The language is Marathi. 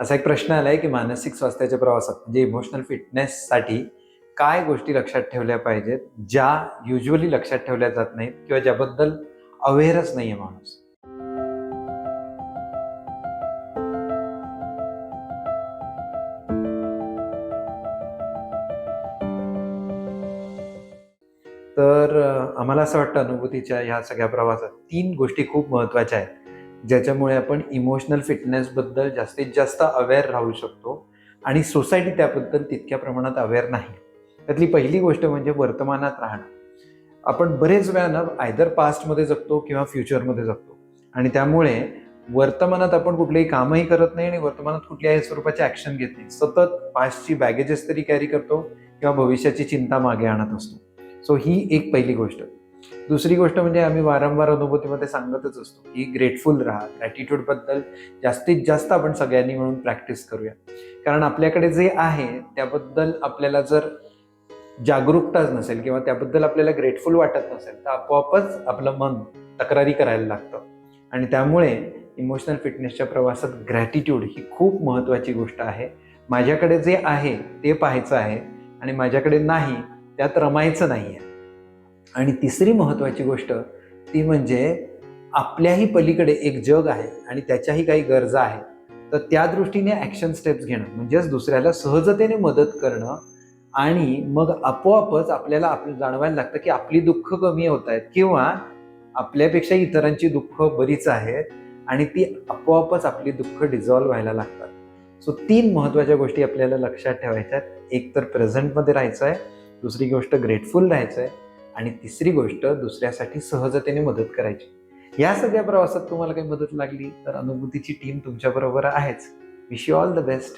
असा एक प्रश्न आलाय की मानसिक स्वास्थ्याच्या प्रवासात म्हणजे इमोशनल फिटनेससाठी काय गोष्टी लक्षात ठेवल्या पाहिजेत ज्या युजली लक्षात ठेवल्या जात नाहीत किंवा ज्याबद्दल अवेअरच नाहीये माणूस? तर आम्हाला असं वाटतं अनुभूतीच्या ह्या सगळ्या प्रवासात तीन गोष्टी खूप महत्त्वाच्या आहेत. ज्याच्यामुळे आपण इमोशनल फिटनेसबद्दल जास्तीत जास्त अवेअर राहू शकतो. आणि सोसायटी त्याबद्दल तितक्या प्रमाणात अवेअर नाही. त्यातली पहिली गोष्ट म्हणजे वर्तमानात राहणं. आपण बरेच वेळानं आयदर पास्टमध्ये जगतो किंवा फ्युचरमध्ये जगतो. आणि त्यामुळे वर्तमानात आपण कुठलेही कामही करत नाही आणि वर्तमानात कुठल्याही स्वरूपाची ॲक्शन घेत नाही. सतत पास्टची बॅगेजेस तरी कॅरी करतो किंवा भविष्याची चिंता मागे आणत असतो. सो ही एक पहिली गोष्ट. दुसरी गोष्ट म्हणजे आम्ही वारंवार अनुभूतीमध्ये सांगतच असतो की ग्रेटफुल राहा. ग्रॅटिट्यूडबद्दल जास्तीत जास्त आपण सगळ्यांनी मिळून प्रॅक्टिस करूया. कारण आपल्याकडे जे आहे त्याबद्दल आपल्याला जर जागरूकताच नसेल किंवा त्याबद्दल आपल्याला ग्रेटफुल वाटत नसेल तर आपोआपच आपलं मन तक्रारी करायला लागतं. आणि त्यामुळे इमोशनल फिटनेसच्या प्रवासात ग्रॅटिट्यूड ही खूप महत्त्वाची गोष्ट आहे. माझ्याकडे जे आहे ते पाहायचं आहे. आणि माझ्याकडे नाही त्यात रमायचं नाही आहे आणि तिसरी महत्त्वाची गोष्ट ती म्हणजे आपल्याही पलीकडे एक जग आहे आणि त्याच्याही काही गरजा आहेत. तर त्या दृष्टीने ॲक्शन स्टेप्स घेणं म्हणजेच दुसऱ्याला सहजतेने मदत करणं आणि मग आपोआपच आपल्याला आप जाणवायला लागतं की आपली दुःख कमी होत आहेत किंवा आपल्यापेक्षा इतरांची दुःख बरीच आहेत आणि ती आपोआपच आपली दुःख डिझॉल्व्ह व्हायला लागतात. सो तीन महत्त्वाच्या गोष्टी आपल्याला लक्षात ठेवायच्या आहेत. एक तर प्रेझेंटमध्ये राहायचं आहे. दुसरी गोष्ट ग्रेटफुल राहायचं आहे. आणि तिसरी गोष्ट दुसऱ्यासाठी सहजतेने मदत करायची. या सगळ्या प्रवासात तुम्हाला काही मदत लागली तर अनुभूतीची टीम तुमच्याबरोबर आहेच. Wish you all the best